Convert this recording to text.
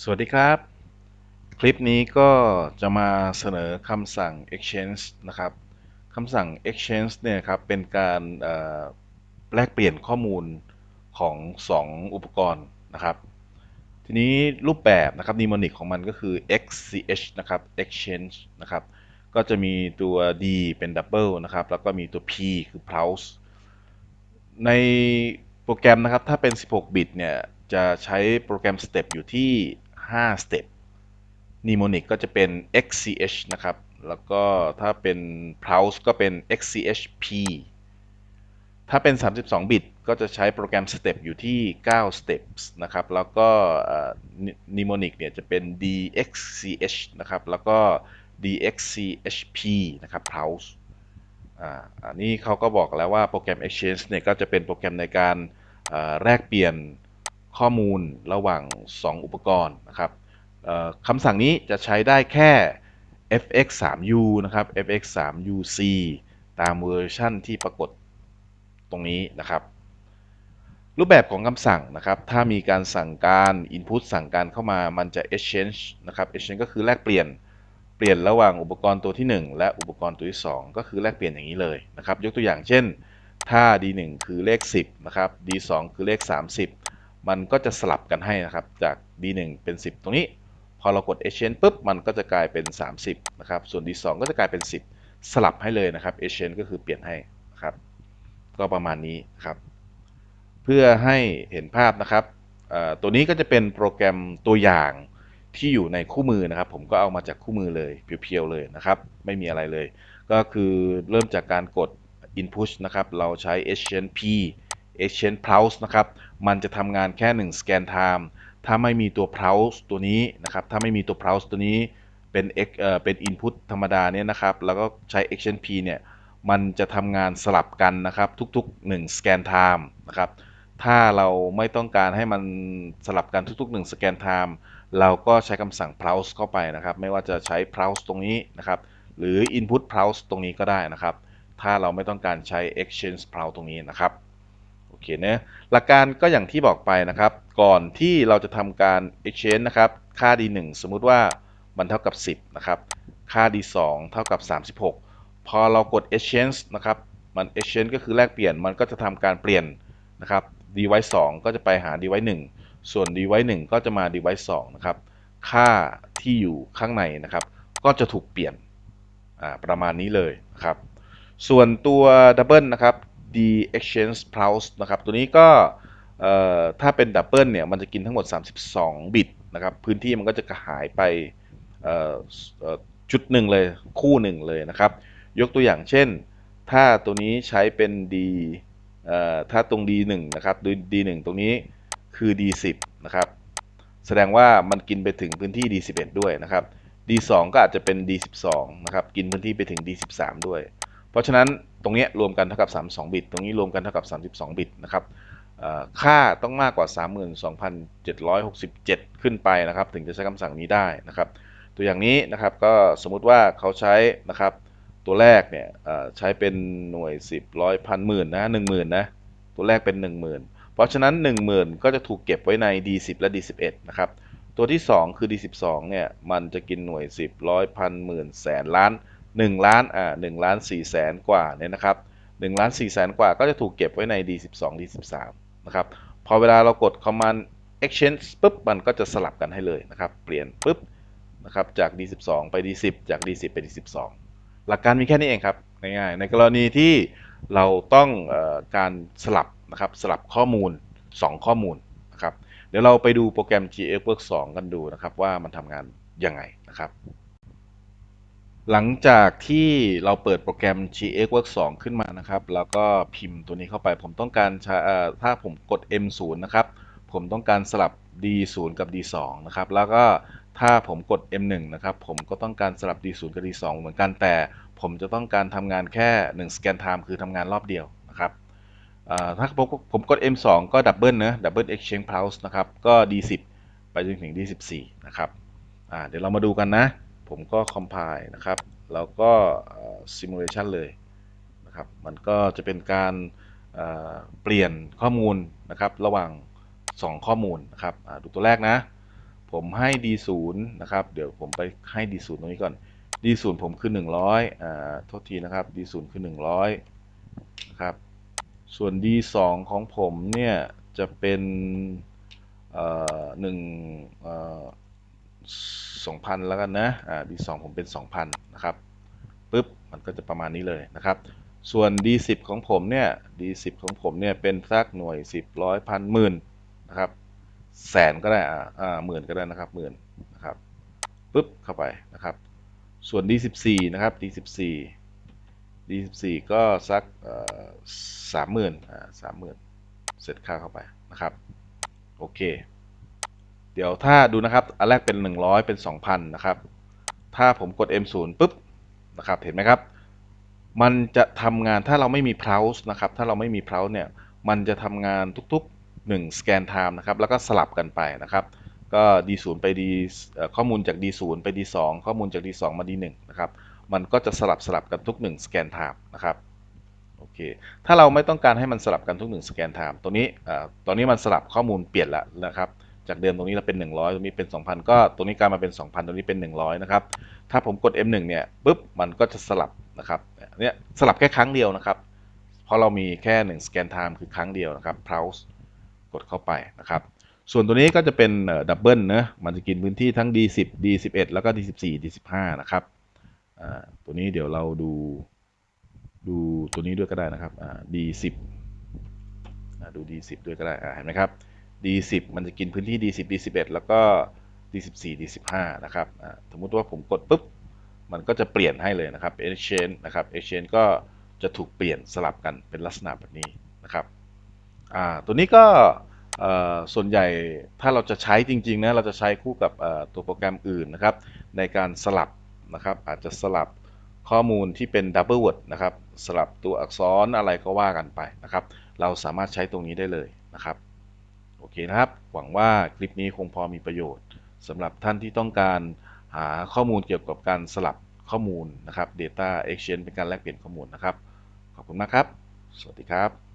สวัสดีครับ คลิปนี้ก็จะมาเสนอคำสั่ง exchange นะครับคำสั่ง exchange เนี่ยครับเป็นการแลกเปลี่ยนข้อมูลของ 2 อุปกรณ์นะครับ ทีนี้รูปแบบนะครับ mnemonic ของมันก็คือ xch นะครับ exchange นะครับก็จะมีตัว d เป็น double นะครับ แล้วก็มีตัว p คือ pulse ในโปรแกรมนะครับถ้าเป็น 16 บิตเนี่ยจะใช้โปรแกรม step อยู่ที่ 5 step mnemonic ก็จะเป็น xch นะครับ แล้วก็ถ้าเป็น pulse ก็เป็น xchp ถ้าเป็น 32 บิต ก็จะใช้โปรแกรม step อยู่ที่ 9 steps นะครับ แล้วก็ mnemonic เนี่ยจะเป็น dxch นะครับ แล้วก็ dxchp นะครับ pulse อันนี้เขาก็บอกแล้วว่าโปรแกรม Exchange เนี่ยก็จะเป็นโปรแกรมในการแลกเปลี่ยน ข้อมูลระหว่าง 2 อุปกรณ์นะครับคำสั่งนี้จะใช้ได้แค่ fx3u นะครับ fx3uc ตามเวอร์ชั่นที่ปรากฏตรงนี้นะครับ รูปแบบของคำสั่งนะครับ ถ้ามีการสั่งการ input สั่งการเข้ามามันจะ exchange นะครับ exchange ก็คือแลกเปลี่ยนเปลี่ยนระหว่างอุปกรณ์ตัวที่ 1 และอุปกรณ์ตัวที่ 2 ก็คือแลกเปลี่ยนอย่างนี้เลยนะครับ ยกตัวอย่างเช่น ถ้า d1 คือเลข 10 นะครับ d2 คือเลข 30 มันก็จะสลับกันให้นะครับ จาก d1 เป็น 10 ตรงนี้ พอเรากด exchange ปุ๊บ มันก็จะกลายเป็น 30 นะครับ ส่วน d2 ก็จะกลายเป็น 10 สลับให้เลยนะครับ exchange ก็คือเปลี่ยนให้นะครับ ก็ประมาณนี้ครับ เพื่อให้เห็นภาพนะครับ ตัวนี้ก็จะเป็นโปรแกรมตัวอย่างที่อยู่ในคู่มือนะครับ ผมก็เอามาจากคู่มือเลยเพียวๆเลยนะครับ ไม่มีอะไรเลย ก็คือเริ่มจากการกด input นะครับ เราใช้ exchange p exchange plus นะครับ มันจะทำงานแค่ 1 scan time ถ้าไม่มีตัว pulse ตัวนี้นะครับ ถ้าไม่มีตัว pulse ตัวนี้เป็น X เอ่อเป็น input ธรรมดาเนี่ยนะครับ แล้วก็ใช้ exchange p เนี่ย มันจะทำงานสลับกันนะครับ ทุกๆ 1 scan time นะครับ ถ้าเราไม่ต้องการให้มันสลับกันทุกๆ 1 scan time เราก็ใช้คำสั่ง pulse เข้าไปนะครับ ไม่ว่าจะใช้ pulse ตรงนี้นะครับ หรือ input pulse ตรงนี้ก็ได้นะครับ ถ้าเราไม่ต้องการใช้ exchange pulse ตรงนี้นะครับ โอเคเนะหลักการก็อย่างที่บอกไปนะครับ ก่อนที่เราจะทำการ exchange นะครับ ค่า d1 สมมุติว่ามันเท่ากับ 10 นะครับ ค่า d2 เท่ากับ 36 พอเรากด exchange นะครับ มัน exchange ก็คือแลกเปลี่ยน มันก็จะทำการเปลี่ยนนะครับ device 2ก็จะไปหา device 1ส่วน device 1ก็จะมา device 2นะครับ ค่าที่อยู่ข้างในนะครับ ก็จะถูกเปลี่ยนประมาณนี้เลยนะครับ ส่วนตัว double นะครับ d exchange pulse นะครับ ตัวนี้ก็ถ้าเป็น double เนี่ย มันจะกินทั้งหมด 32 บิตนะครับ พื้นที่มันก็จะหายไปจุดหนึ่งเลย คู่หนึ่งเลยนะครับ ยกตัวอย่างเช่น ถ้าตัวนี้ใช้เป็น d ถ้าตรง d1 นะครับ d1 ตรงนี้คือ d10 นะครับ แสดงว่ามันกินไปถึงพื้นที่ d11 ด้วยนะครับ d2 ก็อาจจะเป็น d12 นะครับ กินพื้นที่ไปถึง d13 ด้วย เพราะฉะนั้นตรงนี้รวมกันเท่ากับ 32 บิต ตรงนี้รวมกันเท่ากับ 32 บิตนะครับค่าต้องมากกว่า 32,767 ขึ้นไปนะครับ ถึงจะใช้คำสั่งนี้ได้นะครับ ตัวอย่างนี้นะครับก็สมมุติว่าเขาใช้นะครับตัวแรกเนี่ยใช้เป็นหน่วย 10ร้อยพันหมื่นนะ10,000นะตัวแรกเป็น 10,000 เพราะฉะนั้น 10,000 ก็จะถูกเก็บไว้ใน D10 และ D11 นะครับตัวที่ 2 คือ D12 เนี่ยมันจะกินหน่วย 10ร้อยพันหมื่นแสนล้าน 1ล้านอ่า1ล้าน4แสนกว่าเนี่ยนะครับ1ล้าน4แสนกว่าก็จะถูกเก็บไว้ใน D12 D13 นะครับพอเวลาเรากด command exchange ปุ๊บมันก็จะสลับกันให้เลยนะครับ เปลี่ยนปุ๊บนะครับจาก D12 ไป D10 จาก D10 ไป D12 หลักการมีแค่นี้เองครับง่ายๆในกรณีที่เราต้องออการสลับนะครับสลับข้อมูล 2 ข้อมูลนะครับเดี๋ยวเราไปดูโปรแกรม GX Work 2 กันดูนะครับว่ามันทำงานยังไงนะครับ หลังจากที่เราเปิดโปรแกรม GX Work 2 ขึ้นมานะครับ แล้วก็พิมพ์ตัวนี้เข้าไป ผมต้องการถ้าผมกด M0 นะครับ ผมต้องการสลับ D0 กับ D2 นะครับ แล้วก็ถ้าผมกด M1 นะครับ ผมก็ต้องการสลับ D0 กับ D2 เหมือนกัน แต่ผมจะต้องการทำงานแค่ 1 scan time คือทำงานรอบเดียวนะครับถ้าผมผมกด M2 ก็ดับเบิลนะ double exchange pulse นะครับ ก็ D10 ไปจนถึง D14 นะครับเดี๋ยวเรามาดูกันนะ ผมก็ compile นะครับ แล้วก็ simulation เลยนะครับ มันก็จะเป็นการเปลี่ยนข้อมูลนะครับ ระหว่าง 2 ข้อมูลนะครับดูตัวแรกนะ ผมให้ D0 นะครับ เดี๋ยวผมไปให้ D0 ตรงนี้ก่อน D0 ผมคือ 100อ่าโทษทีนะครับ D0 คือ 100นะครับส่วน D2 ของผมเนี่ยจะเป็นเอ่อหนึ่ง เอ่อสองพันแล้วกันนะอ่า D2 ผมเป็น 2,000 นะครับปุ๊บมันก็จะประมาณนี้เลยนะครับ ส่วน D10 ของผมเนี่ย D10 ของผมเนี่ยเป็นสักหน่วย 10ร้อยพันหมื่นนะครับแสนก็ได้อ่าอ่าหมื่นก็ได้นะครับหมื่นนะครับปุ๊บเข้าไปนะครับ ส่วน D14 นะครับ D14 D14 ก็สักสามหมื่นอ่าสามหมื่นเสร็จค่าเข้าไปนะครับ โอเค เดี๋ยวถ้าดูนะครับ อันแรกเป็น 100 เป็น 2,000 นะครับ ถ้าผมกด M0 ปุ๊บนะครับ เห็นไหมครับ มันจะทำงานถ้าเราไม่มี pulse นะครับ ถ้าเราไม่มี pulse เนี่ย มันจะทำงานทุกๆ1 scan time นะครับ แล้วก็สลับกันไปนะครับ ก็ D0 ไป D เอ่อข้อมูลจาก D0 ไป D2 ข้อมูลจาก D2 มา D1 นะครับ มันก็จะสลับสลับกันทุก1 scan time นะครับโอเค ถ้าเราไม่ต้องการให้มันสลับกันทุก1 scan time ตัวนี้ตอนนี้มันสลับข้อมูลเปลี่ยนแล้วนะครับ จากเดิมตรงนี้เราเป็น 100 ตรงนี้เป็น 2,000 ก็ตรงนี้กลายมาเป็น 2,000 ตรงนี้เป็น 100 นะครับ ถ้าผมกด M1 เนี่ยปุ๊บมันก็จะสลับนะครับเนี่ยสลับแค่ครั้งเดียวนะครับ เพราะเรามีแค่1 scan time คือครั้งเดียวนะครับ pulse กดเข้าไปนะครับ ส่วนตัวนี้ก็จะเป็นดับเบิลนะมันจะกินพื้นที่ทั้ง D10 D11 แล้วก็ D14 D15 นะครับอ่าตัวนี้เดี๋ยวเราดูดูตัวนี้ด้วยก็ได้นะครับอ่า D10 ดู D10 ด้วยก็ได้เห็นไหมครับ D10 มันจะกินพื้นที่ D10 D11 แล้วก็ D14 D15 นะครับสมมุติว่าผมกดปุ๊บ มันก็จะเปลี่ยนให้เลยนะครับ exchange นะครับ exchange ก็จะถูกเปลี่ยนสลับกันเป็นลักษณะแบบนี้นะครับตัวนี้ก็ส่วนใหญ่ถ้าเราจะใช้จริงๆนะเราจะใช้คู่กับตัวโปรแกรมอื่นนะครับ ในการสลับนะครับ อาจจะสลับข้อมูลที่เป็น double word นะครับ สลับตัวอักษรอะไรก็ว่ากันไปนะครับ เราสามารถใช้ตรงนี้ได้เลยนะครับ โอเคนะครับ หวังว่าคลิปนี้คงพอมีประโยชน์สำหรับท่านที่ต้องการหาข้อมูลเกี่ยวกับการสลับข้อมูลนะครับ Data Exchange เป็นการแลกเปลี่ยนข้อมูลนะครับ ขอบคุณมากครับ สวัสดีครับ